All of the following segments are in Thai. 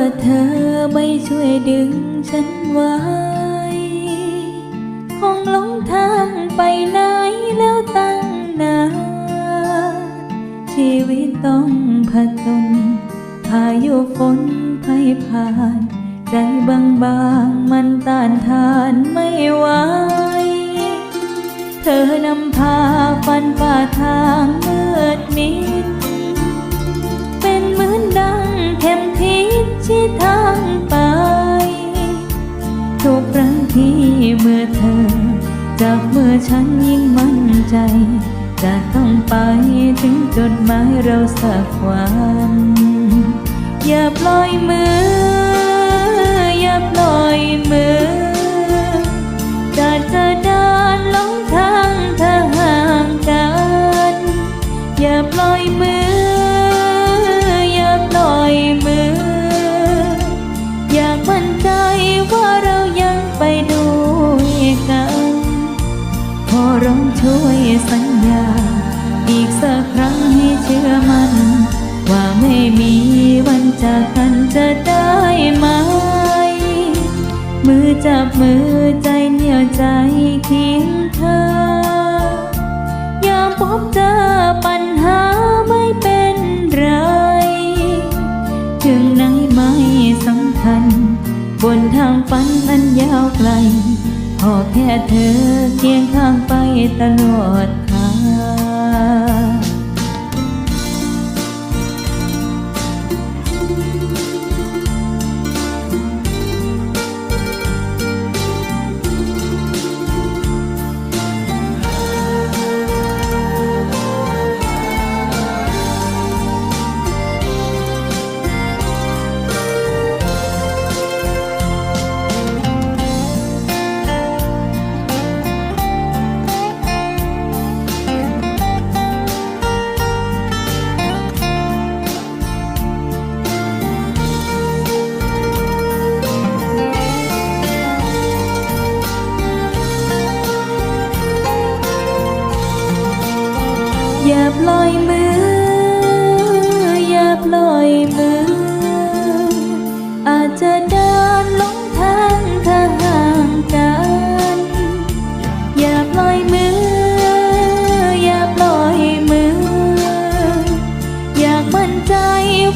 ว่าเธอไม่ช่วยดึงฉันไว้ คงหลงทางไปไหนแล้วตั้งนานชีวิตต้องผจญพายุฝนภัยผ่าน ใจบางบางมันต้านทานไม่ไหว เธอนำพาฟันฝ่า ฉันยิ่งมั่นใจ จะต้องไปถึงจุดหมายเราสักวัน อย่าปล่อยมือ อย่าปล่อยมือจะจะเดินลงทางถ้าห่างกัน อย่าปล่อยมือ สักครั้งให้เชื่อมัน ว่าไม่มีวันจากกันจะได้ไหม มือจับมือใจเหนียวใจเคียงเธอยามพบเจอปัญหาไม่เป็นไร ถึงไหนไม่สำคัญ บนทางฝันอันยาวไกลขอแค่เธอเคียงข้างไปตลอดทาง อย่าปล่อยมือ อย่าปล่อยมือ อาจจะเดินลงทางถ้าห่างกัน อย่าปล่อยมือ อย่าปล่อยมือ อยากมั่นใจ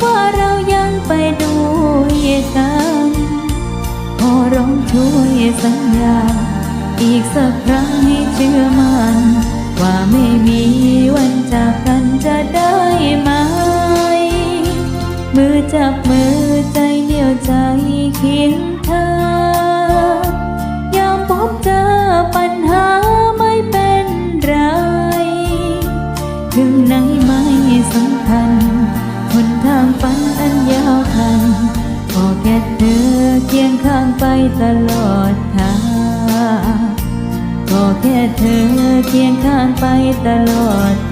ว่าเรายังไปด้วยกันขอร้องช่วยสัญญา อีกสักครั้งให้เชื่อมัน ว่าไม่มีวันจากกันจะได้ไหม มือจับมือใจเหนี่ยวใจเคียงเธอยามพบเจอปัญหาไม่เป็นไร ถึงไหนไม่สำคัญหนทางฝันอันยาวไกลขอแค่เธอเคียงข้างไปตลอดทาง ขอแค่เธอเคียงข้างไปตลอด